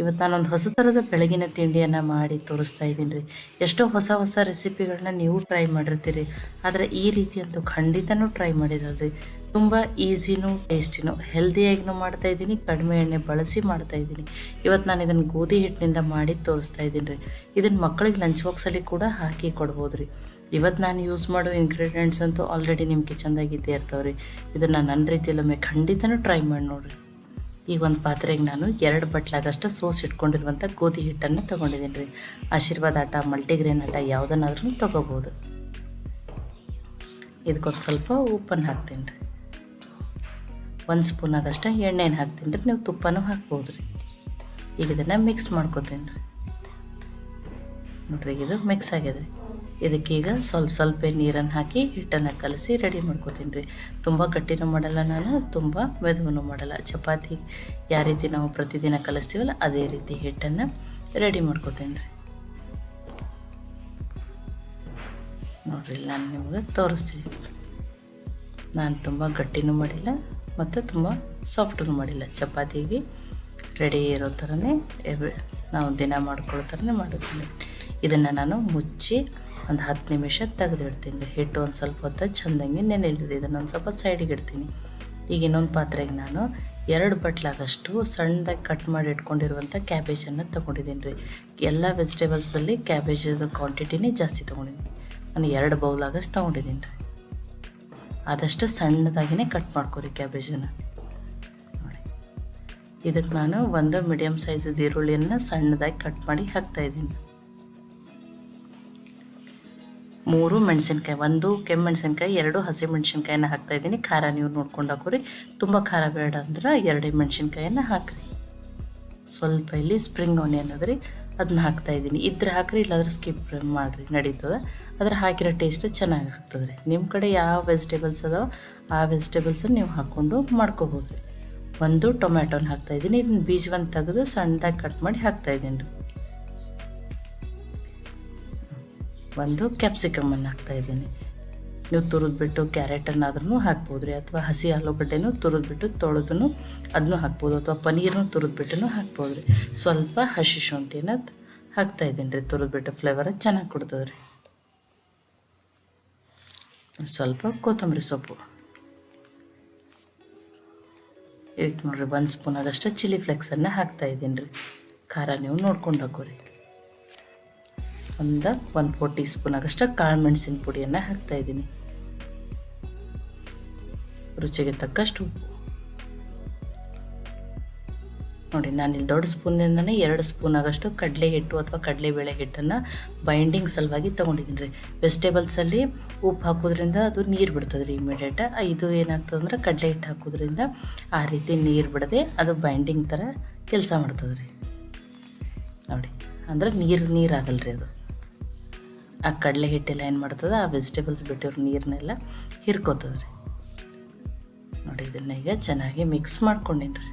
ಇವತ್ತು ನಾನೊಂದು ಹೊಸ ಥರದ ಬೆಳಗಿನ ತಿಂಡಿಯನ್ನು ಮಾಡಿ ತೋರಿಸ್ತಾ ಇದ್ದೀನಿ ರೀ. ಎಷ್ಟೋ ಹೊಸ ಹೊಸ ರೆಸಿಪಿಗಳನ್ನ ನೀವು ಟ್ರೈ ಮಾಡಿರ್ತೀರಿ. ಆದರೆ ಈ ರೀತಿಯಂತೂ ಖಂಡಿತನೂ ಟ್ರೈ ಮಾಡಿರೋದು ರೀ. ತುಂಬ ಈಸಿನೂ ಟೇಸ್ಟಿನೂ ಹೆಲ್ದಿಯಾಗಿನೂ ಮಾಡ್ತಾ ಇದ್ದೀನಿ, ಕಡಿಮೆ ಎಣ್ಣೆ ಬಳಸಿ ಮಾಡ್ತಾ ಇದ್ದೀನಿ. ಇವತ್ತು ನಾನು ಇದನ್ನು ಗೋಧಿ ಹಿಟ್ಟಿನಿಂದ ಮಾಡಿ ತೋರಿಸ್ತಾ ಇದ್ದೀನಿ ರೀ. ಇದನ್ನು ಮಕ್ಕಳಿಗೆ ಲಂಚ್ ಬಾಕ್ಸಲ್ಲಿ ಕೂಡ ಹಾಕಿ ಕೊಡ್ಬೋದು ರೀ. ಇವತ್ತು ನಾನು ಯೂಸ್ ಮಾಡೋ ಇಂಗ್ರೀಡಿಯೆಂಟ್ಸ್ ಅಂತೂ ಆಲ್ರೆಡಿ ನಿಮ್ಮ ಕಿಚನ್ದಾಗ ಇದ್ದೇ ರೀ. ಇದನ್ನು ನನ್ನ ರೀತಿಯಲ್ಲೊಮ್ಮೆ ಖಂಡಿತನೂ ಟ್ರೈ ಮಾಡಿ ನೋಡಿರಿ. ಈಗ ಒಂದು ಪಾತ್ರೆಗೆ ನಾನು ಎರಡು ಬಟ್ಲಾಗಷ್ಟು ಸೋಸ್ ಇಟ್ಕೊಂಡಿರುವಂಥ ಗೋಧಿ ಹಿಟ್ಟನ್ನು ತೊಗೊಂಡಿದ್ದೀನಿ ರೀ. ಆಶೀರ್ವಾದ ಆಟ, ಮಲ್ಟಿಗ್ರೇನ್ ಆಟ ಯಾವುದನ್ನಾದ್ರೂ ತೊಗೋಬೋದು. ಇದಕ್ಕೊಂದು ಸ್ವಲ್ಪ ಉಪ್ಪನ್ನು ಹಾಕ್ತೀನಿ ರೀ. ಒಂದು ಸ್ಪೂನಾಗಷ್ಟು ಎಣ್ಣೆನ ಹಾಕ್ತೀನಿ ರೀ. ನೀವು ತುಪ್ಪನೂ ಹಾಕ್ಬೋದು ರೀ. ಈಗ ಇದನ್ನು ಮಿಕ್ಸ್ ಮಾಡ್ಕೋತೀನಿ ರೀ. ನೋಡ್ರಿ, ಇದು ಮಿಕ್ಸ್ ಆಗಿದೆ ರೀ. ಇದಕ್ಕೀಗ ಸ್ವಲ್ಪ ಸ್ವಲ್ಪ ನೀರನ್ನು ಹಾಕಿ ಹಿಟ್ಟನ್ನು ಕಲಸಿ ರೆಡಿ ಮಾಡ್ಕೋತೀನಿ ರೀ. ತುಂಬ ಗಟ್ಟಿನೂ ಮಾಡಲ್ಲ ನಾನು, ತುಂಬ ಮೆದುವೂ ಮಾಡಲ್ಲ. ಚಪಾತಿ ಯಾವ ರೀತಿ ನಾವು ಪ್ರತಿದಿನ ಕಲಿಸ್ತೀವಲ್ಲ, ಅದೇ ರೀತಿ ಹಿಟ್ಟನ್ನು ರೆಡಿ ಮಾಡ್ಕೋತೀನಿ ರೀ. ನೋಡ್ರಿ, ನಾನು ನಿಮಗೆ ತೋರಿಸ್ತೀನಿ. ನಾನು ತುಂಬ ಗಟ್ಟಿನೂ ಮಾಡಿಲ್ಲ ಮತ್ತು ತುಂಬ ಸಾಫ್ಟೂ ಮಾಡಿಲ್ಲ. ಚಪಾತಿಗೆ ರೆಡಿ ಇರೋ ಥರನೇ ನಾವು ದಿನ ಮಾಡ್ಕೊಳ್ಳೋ ಥರನೇ ಮಾಡುತ್ತೀನಿ ಇದನ್ನು ನಾನು ಮುಚ್ಚಿ ಒಂದು ಹತ್ತು ನಿಮಿಷ ತೆಗೆದಿಡ್ತೀನಿ. ರೀ ಹಿಟ್ಟು ಒಂದು ಸ್ವಲ್ಪ ಹೊತ್ತು ಚೆಂದಂಗೆ ನೆನೆಲ್ದಿದೆ ಇದನ್ನು ಒಂದು ಸ್ವಲ್ಪ ಸೈಡಿಗೆ ಇಡ್ತೀನಿ. ಈಗ ಇನ್ನೊಂದು ಪಾತ್ರೆಗೆ ನಾನು ಎರಡು ಬಟ್ಲಾಗಷ್ಟು ಸಣ್ಣದಾಗಿ ಕಟ್ ಮಾಡಿ ಇಟ್ಕೊಂಡಿರುವಂಥ ಕ್ಯಾಬೇಜನ್ನು ತೊಗೊಂಡಿದ್ದೀನಿ ರೀ. ಎಲ್ಲ ವೆಜಿಟೇಬಲ್ಸಲ್ಲಿ ಕ್ಯಾಬೇಜದ ಕ್ವಾಂಟಿಟಿನೇ ಜಾಸ್ತಿ ತೊಗೊಂಡಿದ್ದೀನಿ. ನಾನು ಎರಡು ಬೌಲಾಗಷ್ಟು ತೊಗೊಂಡಿದ್ದೀನಿ ರೀ. ಆದಷ್ಟು ಸಣ್ಣದಾಗಿನೇ ಕಟ್ ಮಾಡ್ಕೊರಿ ಕ್ಯಾಬೇಜನ್ನು ನೋಡಿ. ಇದಕ್ಕೆ ನಾನು ಒಂದು ಮೀಡಿಯಮ್ ಸೈಜದ ಈರುಳ್ಳಿಯನ್ನು ಸಣ್ಣದಾಗಿ ಕಟ್ ಮಾಡಿ ಹಾಕ್ತಾಯಿದ್ದೀನಿ ಮೂರು ಮೆಣಸಿನ್ಕಾಯಿ, ಒಂದು ಕೆಮ್ಮು ಮೆಣಸಿನ್ಕಾಯಿ, ಎರಡು ಹಸಿ ಮೆಣಸಿನ್ಕಾಯಿನ ಹಾಕ್ತಾಯಿದ್ದೀನಿ ಖಾರ ನೀವು ನೋಡ್ಕೊಂಡು ಹಾಕೋರಿ. ತುಂಬ ಖಾರ ಬೇಡ ಅಂದ್ರೆ ಎರಡೇ ಮೆಣಸಿನ್ಕಾಯಿನ ಹಾಕ್ರಿ. ಸ್ವಲ್ಪ ಇಲ್ಲಿ ಸ್ಪ್ರಿಂಗ್ ಆನಿಯನ್ ಅದ್ರಿ ಅದನ್ನ ಹಾಕ್ತಾಯಿದ್ದೀನಿ ಇದ್ರೆ ಹಾಕ್ರಿ, ಇಲ್ಲಾದ್ರೆ ಸ್ಕಿಪ್ ಮಾಡಿರಿ, ನಡೀತದೆ. ಅದ್ರ ಹಾಕಿರೋ ಟೇಸ್ಟ್ ಚೆನ್ನಾಗಿ ಆಗ್ತದೆ ನಿಮ್ಮ ಕಡೆ ಯಾವ ವೆಜಿಟೇಬಲ್ಸ್ ಅದಾವ, ಆ ವೆಜಿಟೇಬಲ್ಸನ್ನ ನೀವು ಹಾಕ್ಕೊಂಡು ಮಾಡ್ಕೋಬೋದು ಒಂದು ಟೊಮ್ಯಾಟೊನ ಹಾಕ್ತಾಯಿದ್ದೀನಿ ಇದನ್ನ ಬೀಜವನ್ನು ತೆಗೆದು ಸಣ್ಣದಾಗಿ ಕಟ್ ಮಾಡಿ ಹಾಕ್ತಾಯಿದ್ದೀನಿ ರೀ ಒಂದು ಕ್ಯಾಪ್ಸಿಕಮನ್ನು ಹಾಕ್ತಾಯಿದ್ದೀನಿ ನೀವು ತುರಿದ್ಬಿಟ್ಟು ಕ್ಯಾರೆಟನ್ನಾದ್ರೂ ಹಾಕ್ಬೋದು ರೀ ಅಥವಾ ಹಸಿ ಆಲೂಗಡ್ಡೆನೂ ತುರಿದ್ಬಿಟ್ಟು ತೊಳೆದು ಅದನ್ನೂ ಹಾಕ್ಬೋದು, ಅಥವಾ ಪನ್ನೀರ್ನು ತುರಿದ್ಬಿಟ್ಟು ಹಾಕ್ಬೋದು ರೀ ಸ್ವಲ್ಪ ಹಸಿ ಶುಂಠಿನ ಹಾಕ್ತಾಯಿದ್ದೀನಿ ರೀ ತುರಿದ್ಬಿಟ್ಟು ಫ್ಲೇವರ್ ಚೆನ್ನಾಗಿ ಕೊಡ್ತದೆ ರೀ ಸ್ವಲ್ಪ ಕೊತ್ತಂಬರಿ ಸೊಪ್ಪು. ಇದಕ್ಕೆ ನೋಡಿರಿ, ಒಂದು ಸ್ಪೂನ್ ಆದಷ್ಟು ಚಿಲ್ಲಿ ಫ್ಲೆಕ್ಸನ್ನು ಹಾಕ್ತಾಯಿದ್ದೀನಿ ರೀ ಖಾರ ನೀವು ನೋಡ್ಕೊಂಡು ಹಾಕೋರಿ. ಒಂದು ಒನ್ ಫೋರ್ ಟೀ ಸ್ಪೂನ್ ಆಗಷ್ಟು ಕಾಳು ಮೆಣಸಿನ ಪುಡಿಯನ್ನು ಹಾಕ್ತಾಯಿದ್ದೀನಿ ರುಚಿಗೆ ತಕ್ಕಷ್ಟು ಉಪ್ಪು. ನೋಡಿ, ನಾನಿಲ್ಲಿ ದೊಡ್ಡ ಸ್ಪೂನಿಂದನೇ ಎರಡು ಸ್ಪೂನ್ ಆಗಷ್ಟು ಕಡಲೆ ಹಿಟ್ಟು ಅಥವಾ ಕಡಲೆಬೇಳೆ ಹಿಟ್ಟನ್ನು ಬೈಂಡಿಂಗ್ ಸಲುವಾಗಿ ತೊಗೊಂಡಿದ್ದೀನಿ ರೀ. ವೆಜಿಟೇಬಲ್ಸಲ್ಲಿ ಉಪ್ಪು ಹಾಕೋದ್ರಿಂದ ಅದು ನೀರು ಬಿಡ್ತದೆ ರೀ ಇಮಿಡಿಯೇಟ ಇದು ಏನಾಗ್ತದೆ ಅಂದ್ರೆ ಕಡಲೆ ಹಿಟ್ಟು ಹಾಕೋದ್ರಿಂದ ಆ ರೀತಿ ನೀರು ಬಿಡದೆ ಅದು ಬೈಂಡಿಂಗ್ ಥರ ಕೆಲಸ ಮಾಡ್ತದೆ ರೀ. ನೋಡಿ, ಅಂದ್ರೆ ನೀರು ನೀರು ಆಗಲ್ಲ ರೀ ಅದು. ಆ ಕಡಲೆ ಹಿಟ್ಟೆಲ್ಲ ಏನು ಮಾಡ್ತದೆ? ಆ ವೆಜಿಟೇಬಲ್ಸ್ ಬಿಟ್ಟಿರೋ ನೀರನ್ನೆಲ್ಲ ಹಿರ್ಕೋತದೆ ರೀ. ನೋಡಿ ಇದನ್ನ ಈಗ ಚೆನ್ನಾಗಿ ಮಿಕ್ಸ್ ಮಾಡ್ಕೊಂಡಿನ್ರಿ. ರೀ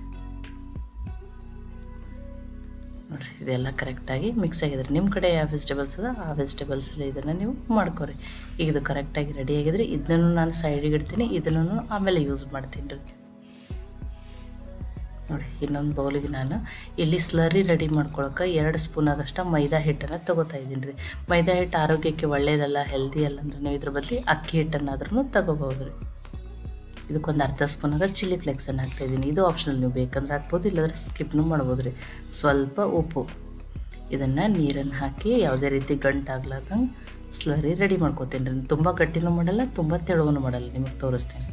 ನೋಡಿರಿ, ಇದೆಲ್ಲ ಕರೆಕ್ಟಾಗಿ ಮಿಕ್ಸ್ ಆಗಿದೆ ನಿಮ್ಮ ಕಡೆ ಯಾವ ವೆಜಿಟೇಬಲ್ಸ್ ಅದ? ಆ ವೆಜಿಟೇಬಲ್ಸಲ್ಲಿ ಇದನ್ನು ನೀವು ಮಾಡ್ಕೊರಿ. ಈಗ ಇದು ಕರೆಕ್ಟಾಗಿ ರೆಡಿ ಆಗಿದ್ರೆ. ಇದನ್ನು ನಾನು ಸೈಡಿಗೆ ಇಡ್ತೀನಿ. ಇದನ್ನು ಆಮೇಲೆ ಯೂಸ್ ಮಾಡ್ತೀನಿ ರೀ. ನೋಡಿ, ಇನ್ನೊಂದು ಬೌಲಿಗೆ ನಾನು ಇಲ್ಲಿ ಸ್ಲರಿ ರೆಡಿ ಮಾಡ್ಕೊಳಕ್ಕೆ ಎರಡು ಸ್ಪೂನ್ ಆಗಷ್ಟು ಮೈದಾ ಹಿಟ್ಟನ್ನು ತೊಗೋತಾ ಇದ್ದೀನಿ ರೀ. ಮೈದಾ ಹಿಟ್ಟು ಆರೋಗ್ಯಕ್ಕೆ ಒಳ್ಳೆಯದಲ್ಲ ಹೆಲ್ದಿ ಅಲ್ಲ ಅಂದ್ರೆ ನೀವು ಇದ್ರ ಬದಲಿ ಅಕ್ಕಿ ಹಿಟ್ಟನ್ನಾದ್ರೂ ತಗೋಬೋದು ರೀ. ಇದಕ್ಕೊಂದು ಅರ್ಧ ಸ್ಪೂನ್ ಆಗ ಚಿಲ್ಲಿ ಫ್ಲೇಕ್ಸನ್ನು ಹಾಕ್ತಾಯಿದ್ದೀನಿ ಇದು ಆಪ್ಷನಲ್ ನೀವು ಬೇಕಂದ್ರೆ ಹಾಕ್ಬೋದು, ಇಲ್ಲಾಂದ್ರೆ ಸ್ಕಿಪ್ನು ಮಾಡ್ಬೋದು ರೀ. ಸ್ವಲ್ಪ ಉಪ್ಪು. ಇದನ್ನು ನೀರನ್ನು ಹಾಕಿ ಯಾವುದೇ ರೀತಿ ಗಂಟಾಗ್ಲಾರ್ದಂಗೆ ಸ್ಲರಿ ರೆಡಿ ಮಾಡ್ಕೋತೀನಿ ರೀ. ತುಂಬ ಗಟ್ಟಿನೂ ಮಾಡಲ್ಲ, ತುಂಬ ತೆಳುವೂ ಮಾಡಲ್ಲ, ನಿಮಗೆ ತೋರಿಸ್ತೀನಿ.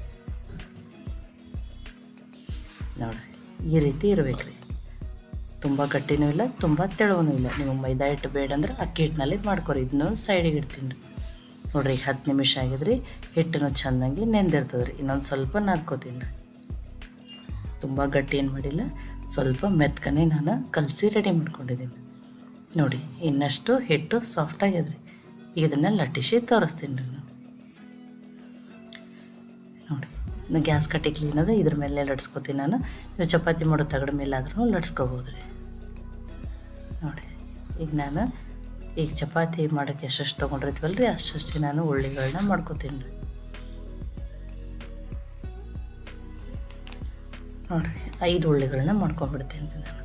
ಈ ರೀತಿ ಇರಬೇಕು ರೀ ತುಂಬ ಗಟ್ಟಿನೂ ಇಲ್ಲ, ತುಂಬ ತೆಳುವೂ ಇಲ್ಲ. ನೀವು ಮೈದಾ ಹಿಟ್ಟು ಬೇಡ ಅಂದ್ರೆ ಅಕ್ಕಿ ಹಿಟ್ಟಿನಲ್ಲಿ ಮಾಡ್ಕೊರಿ. ಇದನ್ನು ಸೈಡಿಗೆ ಇಡ್ತೀನಿ. ರೀ ನೋಡ್ರಿ ಈಗ ಹತ್ತು ನಿಮಿಷ ಆಗಿದ್ರಿ. ಹಿಟ್ಟನ್ನು ಚೆಂದಂಗೆ ನೆಂದಿರ್ತದೆ ರೀ ಇನ್ನೊಂದು ಸ್ವಲ್ಪ ನಾದ್ಕೋತೀನಿ. ರೀ ತುಂಬ ಗಟ್ಟಿ ಏನು ಮಾಡಿಲ್ಲ, ಸ್ವಲ್ಪ ಮೆತ್ಕನೆ ನಾನು ಕಲಸಿ ರೆಡಿ ಮಾಡ್ಕೊಂಡಿದ್ದೀನಿ. ನೋಡಿ, ಇನ್ನಷ್ಟು ಹಿಟ್ಟು ಸಾಫ್ಟ್ ಆಗಿದ್ರಿ ಈಗ ಇದನ್ನು ಲಟ್ಟಿಸಿ ತೋರಿಸ್ತೀನಿ ರೀ ನೋಡಿ. ಗ್ಯಾಸ್ ಕಟ್ಟಿ ಕ್ಲೀನ್ ಅದ ಇದ್ರ ಮೇಲೆ ಲಟ್ಸ್ಕೊತೀನಿ ನಾನು. ಇದು ಚಪಾತಿ ಮಾಡೋ ತಗಡ ಮೇಲೆ ಆದ್ರೂ ಲಟ್ಸ್ಕೊಬೋದು ರೀ. ನೋಡಿ, ಈಗ ನಾನು ಈಗ ಚಪಾತಿ ಮಾಡೋಕ್ಕೆ ಎಷ್ಟೆಷ್ಟು ತೊಗೊಂಡಿರ್ತೀವಲ್ಲ ರೀ ಅಷ್ಟಷ್ಟು ನಾನು ಉಳ್ಳಿಗಳನ್ನ ಮಾಡ್ಕೊತೀನಿ ರೀ. ನೋಡಿರಿ ಐದು ಉಳ್ಳಿಗಳನ್ನ ಮಾಡ್ಕೊಂಡ್ಬಿಡ್ತೀನಿ ರೀ ನಾನು.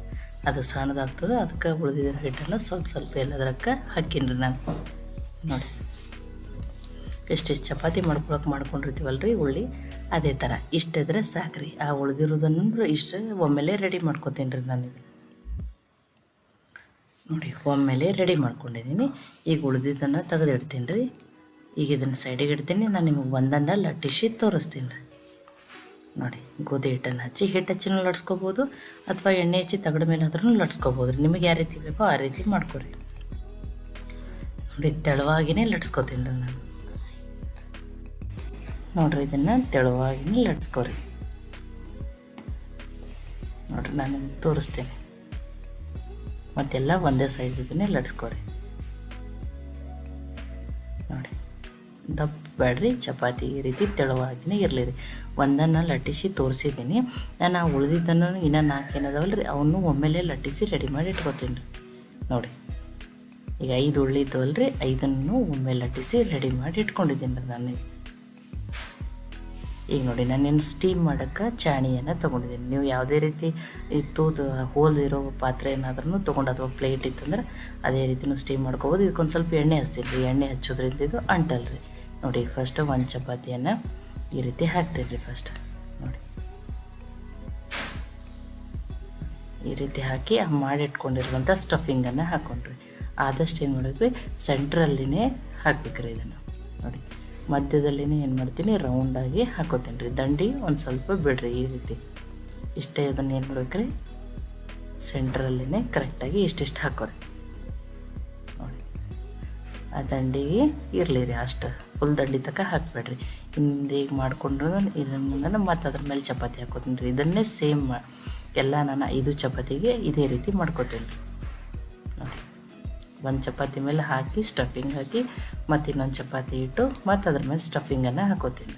ಅದು ಸಣ್ಣದಾಗ್ತದೆ, ಅದಕ್ಕೆ ಉಳಿದಿರೋ ಹಿಟ್ಟನ್ನು ಸ್ವಲ್ಪ ಸ್ವಲ್ಪ ಎಲ್ಲದರಕ್ಕೆ ಹಾಕೀನಿ ನಾನು. ನೋಡಿ. ಎಷ್ಟೆಷ್ಟು ಚಪಾತಿ ಮಾಡ್ಕೊಳಕ್ಕೆ ಮಾಡ್ಕೊಂಡಿರ್ತೀವಲ್ಲ ರೀ ಉಳ್ಳಿ ಅದೇ ಥರ ಇಷ್ಟಿದ್ರೆ ಸಾಕ್ರಿ. ಆ ಉಳಿದಿರೋದನ್ನು ಇಷ್ಟು ಒಮ್ಮೆಲೆ ರೆಡಿ ಮಾಡ್ಕೊತೀನಿ ರೀ ನಾನು. ನೋಡಿ, ಒಮ್ಮೆಲೆ ರೆಡಿ ಮಾಡ್ಕೊಂಡಿದ್ದೀನಿ ಈಗ ಉಳಿದಿದ್ದನ್ನು ತೆಗೆದಿಡ್ತೀನಿ ರೀ ಈಗ ಇದನ್ನು ಸೈಡಿಗೆ ಇಡ್ತೀನಿ. ನಾನು ನಿಮಗೆ ಒಂದನ್ನು ಲಟ್ಟಿಸಿ ತೋರಿಸ್ತೀನಿ ರೀ ನೋಡಿ, ಗೋಧಿ ಹಿಟ್ಟನ್ನು ಹಚ್ಚಿ ಹಿಟ್ಟು ಹಚ್ಚಿನೂ ಲಟ್ಸ್ಕೊಬೋದು, ಅಥವಾ ಎಣ್ಣೆ ಹಚ್ಚಿ ತಗಡ ಮೇಲೆ ಆದ್ರೂ ಲಟ್ಸ್ಕೊಬೋದು ರೀ ನಿಮಗೆ ಯಾವ ರೀತಿ ಬೇಕೋ ಆ ರೀತಿ ಮಾಡ್ಕೊರಿ. ನೋಡಿ, ತೆಳುವಾಗಿನೇ ಲಟ್ಸ್ಕೊತೀನಿ ರೀ ನಾನು. ನೋಡ್ರಿ, ಇದನ್ನು ತೆಳುವಾಗಿ ಲಟ್ಸ್ಕೋರಿ. ನೋಡ್ರಿ, ನಾನು ನಿಮ್ಗೆ ತೋರಿಸ್ತೇನೆ. ಮತ್ತೆಲ್ಲ ಒಂದೇ ಸೈಜ್ ಇದನ್ನೇ ಲಟ್ಸ್ಕೋರಿ. ನೋಡಿ, ದಪ್ಪ ಬೇಡ್ರಿ ಚಪಾತಿ ಈ ರೀತಿ ತೆಳುವಾಗಿನೇ ಇರಲಿ ರೀ ಒಂದನ್ನು ಲಟ್ಟಿಸಿ ತೋರಿಸಿದ್ದೀನಿ. ನಾನು ಆ ಉಳಿದಿದ್ದನ್ನು ಇನ್ನೂ ನಾಲ್ಕು ಏನದವಲ್ಲ ರೀ ಅವನು ಒಮ್ಮೆಲೆ ಲಟ್ಟಿಸಿ ರೆಡಿ ಮಾಡಿ ಇಟ್ಕೊತೀನಿ. ರೀ ನೋಡಿ, ಈಗ ಐದು ಉಳ್ಳಿದ್ದವಲ್ಲ ರೀ ಐದನ್ನು ಒಮ್ಮೆ ಲಟ್ಟಿಸಿ ರೆಡಿ ಮಾಡಿ ಇಟ್ಕೊಂಡಿದ್ದೀನಿ ರೀ ನಾನು ಈಗ ನೋಡಿ ನಾನೇನು ಸ್ಟೀಮ್ ಮಾಡೋಕ್ಕೆ ಚಾಣಿಯನ್ನು ತೊಗೊಂಡಿದ್ದೀನಿ. ನೀವು ಯಾವುದೇ ರೀತಿ ತೂದು ಹೋಲ್ದಿರೋ ಪಾತ್ರೆ ಏನಾದ್ರೂ ತೊಗೊಂಡು ಅಥವಾ ಪ್ಲೇಟ್ ಇತ್ತಂದ್ರೆ ಅದೇ ರೀತಿನೂ ಸ್ಟೀಮ್ ಮಾಡ್ಕೋಬೋದು. ಇದಕ್ಕೊಂದು ಸ್ವಲ್ಪ ಎಣ್ಣೆ ಹಚ್ತೀನಿ ರೀ. ಎಣ್ಣೆ ಹಚ್ಚೋದ್ರಿಂದ ಇದು ಅಂಟಲ್ರಿ. ನೋಡಿ ಫಸ್ಟ್ ಒಂದು ಚಪಾತಿಯನ್ನು ಈ ರೀತಿ ಹಾಕ್ತೀನಿ ರೀ ಫಸ್ಟ್ ನೋಡಿ. ಈ ರೀತಿ ಹಾಕಿ ಮಾಡಿಟ್ಕೊಂಡಿರುವಂಥ ಸ್ಟಫಿಂಗನ್ನು ಹಾಕ್ಕೊಂಡ್ರಿ ಆದಷ್ಟು ಏನು ಮಾಡಿದ್ವಿ? ಸೆಂಟ್ರಲ್ಲಿನೇ ಹಾಕ್ಬೇಕ್ರಿ ಇದನ್ನು. ಮಧ್ಯದಲ್ಲಿನೇ ಏನು ಮಾಡ್ತೀನಿ ರೌಂಡಾಗಿ ಹಾಕೋತೀನಿ ರೀ. ದಂಡಿ ಒಂದು ಸ್ವಲ್ಪ ಬಿಡ್ರಿ ಈ ರೀತಿ. ಇಷ್ಟೇ ಅದನ್ನು ಏನು ಮಾಡ್ಬೇಕ್ರಿ? ಸೆಂಟ್ರಲ್ಲಿನೇ ಕರೆಕ್ಟಾಗಿ ಇಷ್ಟಿಷ್ಟು ಹಾಕೋರಿ. ನೋಡಿ. ಆ ದಂಡಿಗೆ ಇರಲಿ ರೀ ಅಷ್ಟು. ಫುಲ್ ದಂಡಿ ತನಕ ಹಾಕಬೇಡ್ರಿ. ಹಿಂದೆ ಈಗ ಮಾಡಿಕೊಂಡ್ರು ಇದನ್ನ ಮತ್ತೆ ಅದ್ರ ಮೇಲೆ ಚಪಾತಿ ಹಾಕೋತೀನಿ ರೀ. ಇದನ್ನೇ ಸೇಮ್ ಎಲ್ಲ ನಾನು ಐದು ಚಪಾತಿಗೆ ಇದೇ ರೀತಿ ಮಾಡ್ಕೋತೀನಿ ರೀ. ಒಂದು ಚಪಾತಿ ಮೇಲೆ ಹಾಕಿ ಸ್ಟಫಿಂಗ್ ಹಾಕಿ ಮತ್ತು ಇನ್ನೊಂದು ಚಪಾತಿ ಇಟ್ಟು ಮತ್ತು ಅದ್ರ ಮೇಲೆ ಸ್ಟಫಿಂಗನ್ನು ಹಾಕೋತೀನಿ.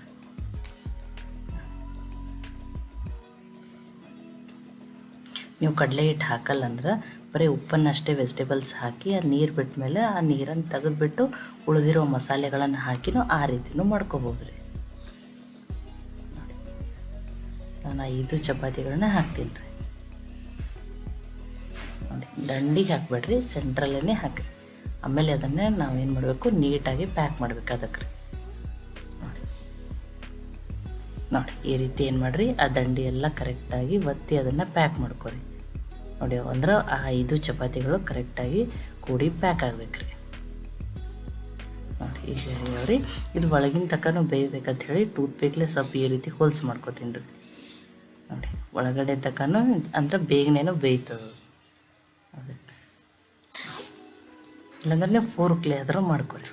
ನೀವು ಕಡಲೆ ಹಿಟ್ಟು ಹಾಕಲ್ಲ ಅಂದ್ರೆ ಬರೀ ಉಪ್ಪನ್ನು ಅಷ್ಟೇ ವೆಜಿಟೇಬಲ್ಸ್ ಹಾಕಿ ಆ ನೀರು ಬಿಟ್ಟ ಮೇಲೆ ಆ ನೀರನ್ನು ತೆಗೆದುಬಿಟ್ಟು ಉಳಿದಿರೋ ಮಸಾಲೆಗಳನ್ನು ಹಾಕಿನೂ ಆ ರೀತಿನೂ ಮಾಡ್ಕೋಬೋದು ರೀ ನಾನು ಐದು ಚಪಾತಿಗಳನ್ನ ಹಾಕ್ತೀನಿ ರೀ. ದಂಡಿಗೆ ಹಾಕ್ಬೇಡ್ರಿ ಸೆಂಟ್ರಲ್ಲೇ ಹಾಕಿ ಆಮೇಲೆ ಅದನ್ನೇ ನಾವೇನು ಮಾಡಬೇಕು? ನೀಟಾಗಿ ಪ್ಯಾಕ್ ಮಾಡಬೇಕು ಅದಕ್ಕೆ ರೀ. ನೋಡಿ. ನೋಡಿ, ಈ ರೀತಿ ಏನು ಮಾಡಿರಿ? ಆ ದಂಡಿ ಎಲ್ಲ ಕರೆಕ್ಟಾಗಿ ಒತ್ತಿ ಅದನ್ನು ಪ್ಯಾಕ್ ಮಾಡ್ಕೊರಿ. ನೋಡಿ, ಅಂದ್ರೆ ಆ ಐದು ಚಪಾತಿಗಳು ಕರೆಕ್ಟಾಗಿ ಕೂಡಿ ಪ್ಯಾಕ್ ಆಗ್ಬೇಕು ರೀ. ನೋಡಿ, ಈಗ ಇದು ಒಳಗಿನ ತನಕನೂ ಬೇಯಬೇಕಂತ ಹೇಳಿ ಟೂತ್ ಪೇಕ್ಲೆ ಸ್ವಲ್ಪ ಈ ರೀತಿ ಹೋಲ್ಸ್ ಮಾಡ್ಕೊತೀನಿ ರೀ. ನೋಡಿ, ಒಳಗಡೆ ತಕನು ಅಂದ್ರೆ ಬೇಗನೇನು ಬೇಯ್ತದೆ. ಇಲ್ಲಾಂದ್ರೆ ಫೋರ್ ಕ್ಲೇ ಆದರೂ ಮಾಡ್ಕೊರಿ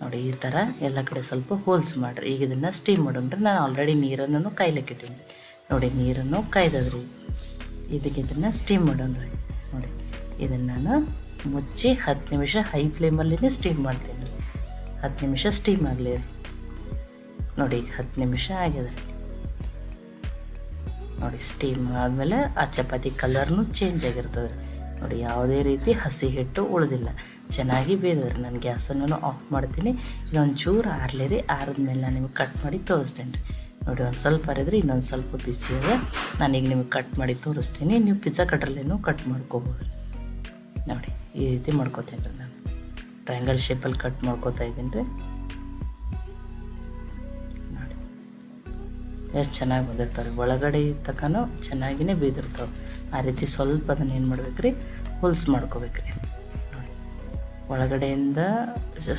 ನೋಡಿ, ಈ ಥರ ಎಲ್ಲ ಕಡೆ ಸ್ವಲ್ಪ ಹೋಲ್ಸ್ ಮಾಡಿರಿ. ಈಗ ಇದನ್ನು ಸ್ಟೀಮ್ ಮಾಡೋಣ್ರಿ. ನಾನು ಆಲ್ರೆಡಿ ನೀರನ್ನು ಕಾಯ್ಲಿಕ್ಕೆ ಇಟ್ಟೀನಿ ನೋಡಿ, ನೀರನ್ನು ಕಾಯ್ದದ್ರಿ. ಇದಕ್ಕೆ ಇದನ್ನು ಸ್ಟೀಮ್ ಮಾಡೋಣ್ರಿ. ನೋಡಿ, ಇದನ್ನು ನಾನು ಮುಚ್ಚಿ ಹತ್ತು ನಿಮಿಷ ಹೈ ಫ್ಲೇಮಲ್ಲಿನೇ ಸ್ಟೀಮ್ ಮಾಡ್ತೀನಿ. ಹತ್ತು ನಿಮಿಷ ಸ್ಟೀಮ್ ಆಗಲಿ ನೋಡಿ ಈಗ ಹತ್ತು ನಿಮಿಷ ಆಗ್ಯದ ನೋಡಿ ಸ್ಟೀಮ್ ಆದಮೇಲೆ ಆ ಚಪಾತಿ ಕಲರ್ನು ಚೇಂಜ್ ಆಗಿರ್ತದೆ ರೀ. ನೋಡಿ, ಯಾವುದೇ ರೀತಿ ಹಸಿ ಹಿಟ್ಟು ಉಳಿದಿಲ್ಲ. ಚೆನ್ನಾಗಿ ಬೇಯ್ದದ್ರಿ ನಾನು ಗ್ಯಾಸನ್ನು ಆಫ್ ಮಾಡ್ತೀನಿ. ಇನ್ನೊಂದು ಚೂರು ಆರ್ಲಿ ರೀ, ಆರಿದ್ಮೇಲೆ ನಾನು ನಿಮಗೆ ಕಟ್ ಮಾಡಿ ತೋರಿಸ್ತೇನೆ ರೀ. ನೋಡಿ, ಒಂದು ಸ್ವಲ್ಪ ಅರಿದ್ರೆ ಇನ್ನೊಂದು ಸ್ವಲ್ಪ ಬಿಸಿ ಅದ. ನಾನೀಗ ನಿಮಗೆ ಕಟ್ ಮಾಡಿ ತೋರಿಸ್ತೀನಿ. ನೀವು ಪಿಜ್ಜಾ ಕಟ್ರಲ್ಲೇನು ಕಟ್ ಮಾಡ್ಕೋಬೋದು ನೋಡಿ, ಈ ರೀತಿ ಮಾಡ್ಕೋತೀನಿ ರೀ ನಾನು. ಟ್ರಯಾಂಗಲ್ ಶೇಪಲ್ಲಿ ಕಟ್ ಮಾಡ್ಕೋತಾ ಇದ್ದೀನಿ ರೀ. ನೋಡಿ. ಎಷ್ಟು ಚೆನ್ನಾಗಿ ಬಂದಿರ್ತಾವೆ ಒಳಗಡೆ ತಕ್ಕನೂ ಚೆನ್ನಾಗಿಯೇ ಬೇಯ್ದಿರ್ತಾವೆ ಆ ರೀತಿ ಸ್ವಲ್ಪ ಅದನ್ನು ಏನು ಮಾಡ್ಬೇಕ್ರಿ? ಹೊಲ್ಸ್ ಮಾಡ್ಕೋಬೇಕ್ರಿ. ನೋಡಿ. ಒಳಗಡೆಯಿಂದ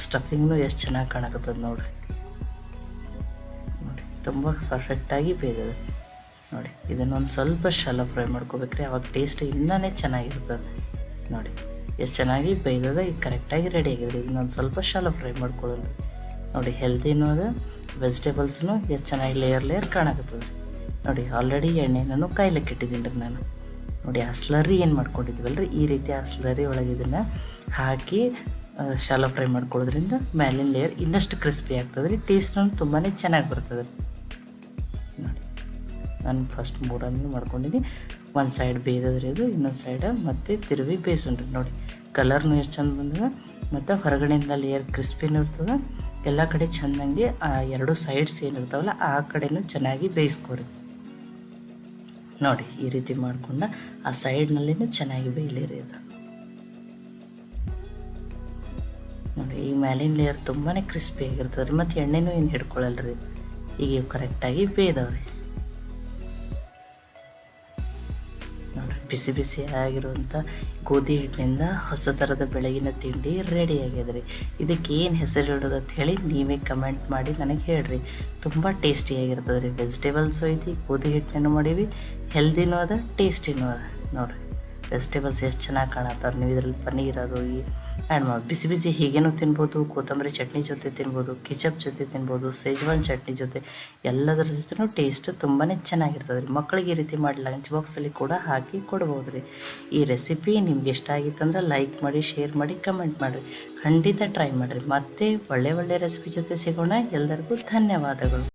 ಸ್ಟಫಿಂಗ್ನು ಎಷ್ಟು ಚೆನ್ನಾಗಿ ಕಾಣಕತ್ತದ ನೋಡಿರಿ. ನೋಡಿ, ತುಂಬ ಪರ್ಫೆಕ್ಟಾಗಿ ಬೇಯ್ದದ. ನೋಡಿ, ಇದನ್ನೊಂದು ಸ್ವಲ್ಪ ಶಾಲ ಫ್ರೈ ಮಾಡ್ಕೋಬೇಕ್ರಿ. ಅವಾಗ ಟೇಸ್ಟ್ ಇನ್ನೂ ಚೆನ್ನಾಗಿರ್ತದೆ ನೋಡಿ, ಎಷ್ಟು ಚೆನ್ನಾಗಿ ಬೇಯ್ದದ, ಈಗ ಕರೆಕ್ಟಾಗಿ ರೆಡಿ ಆಗಿದೆ ಇದನ್ನೊಂದು ಸ್ವಲ್ಪ ಶಾಲ ಫ್ರೈ ಮಾಡ್ಕೊಳ್ಳೋದು. ನೋಡಿ ಹೆಲ್ದಿನೂ ಅದ ವೆಜಿಟೇಬಲ್ಸ್ನು ಎಷ್ಟು ಚೆನ್ನಾಗಿ ಲೇಯರ್ ಲೇಯರ್ ಕಾಣಕತ್ತದ ನೋಡಿ ಆಲ್ರೆಡಿ ಎಣ್ಣೆನೂ ಕಾಯ್ಲಿಕ್ಕೆ ಇಟ್ಟಿದ್ದೀನಿ ರೀ ನಾನು. ನೋಡಿ, ಆ ಸ್ಲರಿ ಏನು ಮಾಡ್ಕೊಂಡಿದ್ವಲ್ಲ ರೀ ಈ ರೀತಿ ಆ ಸ್ಲರಿ ಒಳಗೆ ಇದನ್ನು ಹಾಕಿ ಶಾಲೋ ಫ್ರೈ ಮಾಡ್ಕೊಳ್ಳೋದ್ರಿಂದ ಮೇಲಿನ ಲೇಯರ್ ಇನ್ನಷ್ಟು ಕ್ರಿಸ್ಪಿ ಆಗ್ತದೆ ರೀ. ಟೇಸ್ಟ್ನು ತುಂಬಾ ಚೆನ್ನಾಗಿ ಬರ್ತದೆ ನೋಡಿ, ನಾನು ಫಸ್ಟ್ ಮೂರನ್ನು ಮಾಡ್ಕೊಂಡಿದ್ದೀನಿ. ಒಂದು ಸೈಡ್ ಬೇಯ್ದದ್ರಿ ಅದು, ಇನ್ನೊಂದು ಸೈಡ ಮತ್ತೆ ತಿರುವಿ ಬೇಯಿಸೋಣ್ರಿ ನೋಡಿ ಕಲರ್ನು ಎಷ್ಟು ಚಂದ ಬಂದದ, ಮತ್ತು ಹೊರಗಡೆಯಿಂದ ಲೇಯರ್ ಕ್ರಿಸ್ಪಿನೂ ಇರ್ತದೆ. ಎಲ್ಲ ಕಡೆ ಚೆಂದಂಗೆ, ಆ, ಎರಡು ಸೈಡ್ಸ್ ಏನಿರ್ತಾವಲ್ಲ ಆ ಕಡೆನೂ ಚೆನ್ನಾಗಿ ಬೇಯಿಸ್ಕೊರಿ. ನೋಡಿ, ಈ ರೀತಿ ಮಾಡ್ಕೊಂಡು ಆ ಸೈಡ್ನಲ್ಲಿನೂ ಚೆನ್ನಾಗಿ ಬೇಯಲಿರಿ ಅದು ನೋಡಿ, ಈ ಮ್ಯಾಲಿನ ಲೇಯರ್ ತುಂಬಾ ಕ್ರಿಸ್ಪಿ ಆಗಿರ್ತದೆ ರೀ, ಮತ್ತು ಎಣ್ಣೆನೂ ಏನು ಹಿಡ್ಕೊಳ್ಳಲ್ಲ ಈಗ ಇವು ಕರೆಕ್ಟಾಗಿ ಬೇಯ್ದವ್ರಿ. ಬಿಸಿ ಬಿಸಿ ಆಗಿರುವಂಥ ಗೋಧಿ ಹಿಟ್ಟಿನಿಂದ ಹೊಸ ಥರದ ಬೆಳಗಿನ ತಿಂಡಿ ರೆಡಿ ಆಗ್ಯದ ರೀ ಇದಕ್ಕೆ ಏನು ಹೆಸರು ಇಡೋದು ಅಂತ ಹೇಳಿ ನೀವೇ ಕಮೆಂಟ್ ಮಾಡಿ ನನಗೆ ಹೇಳ್ರಿ. ತುಂಬ ಟೇಸ್ಟಿಯಾಗಿರ್ತದೆ ರೀ ವೆಜಿಟೇಬಲ್ಸ್ ಐತಿ, ಗೋಧಿ ಹಿಟ್ಟನ್ನು ಮಾಡೀವಿ ಹೆಲ್ದಿನೂ ಅದ ಟೇಸ್ಟಿನೂ ಅದ. ನೋಡಿರಿ ವೆಜಿಟೇಬಲ್ಸ್ ಎಷ್ಟು ಚೆನ್ನಾಗಿ ಕಾಣತ್ತವ್ರು. ನೀವು ಇದರಲ್ಲಿ ಪನ್ನೀರ್ ಅದು ಈ ಆ್ಯಡ್ ಬಿಸಿ ಬಿಸಿ ಹೀಗೇನೂ ತಿನ್ಬೋದು, ಕೊತ್ತಂಬರಿ ಚಟ್ನಿ ಜೊತೆ ತಿನ್ಬೋದು ಕಿಚಪ್ ಜೊತೆ ತಿನ್ಬೋದು ಸೇಜ್ವಾನ್ ಚಟ್ನಿ ಜೊತೆ, ಎಲ್ಲದರ ಜೊತೆನೂ ಟೇಸ್ಟ್ ತುಂಬಾ ಚೆನ್ನಾಗಿರ್ತದೆ ರೀ. ಮಕ್ಕಳಿಗೆ ಈ ರೀತಿ ಮಾಡಿ ಲಂಚ್ ಬಾಕ್ಸಲ್ಲಿ ಕೂಡ ಹಾಕಿ ಕೊಡ್ಬೋದು ರೀ. ಈ ರೆಸಿಪಿ ನಿಮ್ಗೆ ಇಷ್ಟ ಆಗಿತ್ತಂದ್ರೆ ಲೈಕ್ ಮಾಡಿ ಶೇರ್ ಮಾಡಿ ಕಮೆಂಟ್ ಮಾಡಿರಿ. ಖಂಡಿತ ಟ್ರೈ ಮಾಡಿರಿ. ಮತ್ತೆ ಒಳ್ಳೆ ಒಳ್ಳೆ ರೆಸಿಪಿ ಜೊತೆ ಸಿಗೋಣ. ಎಲ್ಲರಿಗೂ ಧನ್ಯವಾದಗಳು.